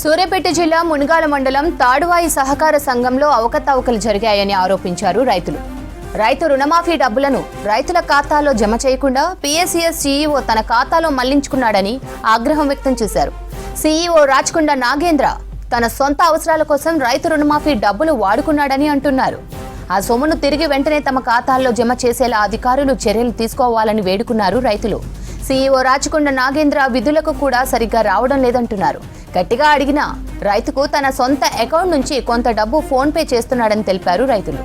సూర్యాపేట జిల్లా మునగాల మండలం తాడువాయి సహకార సంఘంలో అవకతవకలు జరిగాయని ఆరోపించారు రైతులు. రైతు రుణమాఫీ డబ్బులను రైతుల ఖాతాలో జమ చేయకుండా పీఎస్సీఎస్ సీఈఓ తన ఖాతాలో మళ్ళించుకున్నాడని ఆగ్రహం వ్యక్తం చేశారు. సీఈఓ రాచకొండ నాగేంద్ర తన సొంత అవసరాల కోసం రైతు రుణమాఫీ డబ్బులు వాడుకున్నాడని అంటున్నారు. ఆ సొమ్మును తిరిగి వెంటనే తమ ఖాతాల్లో జమ చేసేలా అధికారులు చర్యలు తీసుకోవాలని వేడుకున్నారు రైతులు. సీఈఓ రాచకొండ నాగేంద్ర విధులకు కూడా సరిగ్గా రావడం లేదంటున్నారు. గట్టిగా అడిగినా రైతుకు తన సొంత అకౌంట్ నుంచి కొంత డబ్బు ఫోన్ పే చేస్తున్నాడని తెలిపారు రైతులు.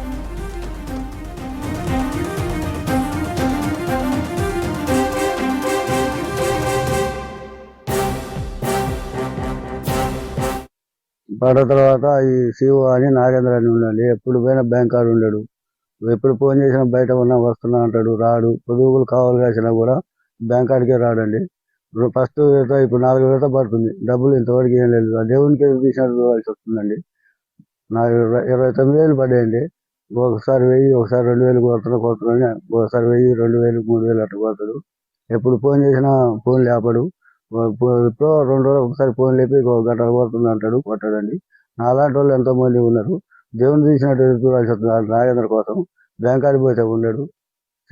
పడ్డ తర్వాత ఈ శివ అని నాగేంద్ర అని ఉండండి ఎప్పుడు పోయినా బ్యాంక్ కార్డు ఉండడు. ఎప్పుడు ఫోన్ చేసినా బయట ఉన్నా వస్తున్నా అంటాడు రాడు. పొదువులు కావాలి కాసినా కూడా బ్యాంక్ కార్డుకే రాడండి. ఫస్ట్ విడత ఇప్పుడు నాలుగు విడత పడుతుంది. డబ్బులు ఇంతవరకు ఏం లేదు. దేవునికి తీసినట్టు చూడాల్సి వస్తుందండి. నాకు ఇరవై- తొమ్మిది వేలు పడేయండి. ఒకసారి వెయ్యి ఒకసారి రెండు వేలు కొడుతున్నా కొడుతున్నాను ఒకసారి వెయ్యి రెండు వేలు మూడు వేలు అట్లా కొడతాడు. ఎప్పుడు ఫోన్ చేసినా ఫోన్ లేపడు. ఇప్పుడు రెండు రోజులు ఒకసారి ఫోన్ లేపి ఒక గంట కొడుతుంది అంటాడు కొట్టాడండి. నాలాంటి వాళ్ళు ఎంతోమంది ఉన్నారు. దేవుని తీసినట్టు చూడాల్సి వస్తుంది. నాగేంద్ర కోసం. బ్యాంక్ పోతే ఉండడు.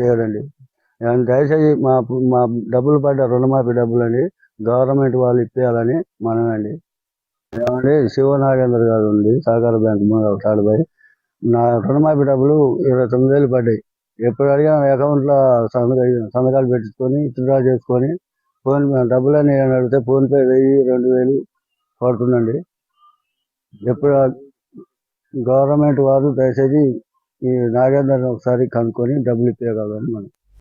చేయడండి. దయచేసి మా మా డబ్బులు పడ్డ రుణమాఫీ డబ్బులు అండి గవర్నమెంట్ వాళ్ళు ఇప్పేయాలని మనమండి. ఏమండి? శివనాగేంద్ర గారు ఉంది సహకార బ్యాంక్ తాడుపై నా రుణమాఫీ డబ్బులు ఇరవై తొమ్మిది వేలు పడ్డాయి. ఎప్పుడు అడిగినా అకౌంట్లో సంతకా సంతకాలు పెట్టించుకొని విత్డ్రా చేసుకొని ఫోన్ డబ్బులని అని అడిగితే ఫోన్పే వెయ్యి రెండు వేలు పడుతుందండి. ఎప్పుడు గవర్నమెంట్ వారు దయచేసి ఈ నాగేంద్రని ఒకసారి కనుక్కొని డబ్బులు ఇప్పేయగలని మనం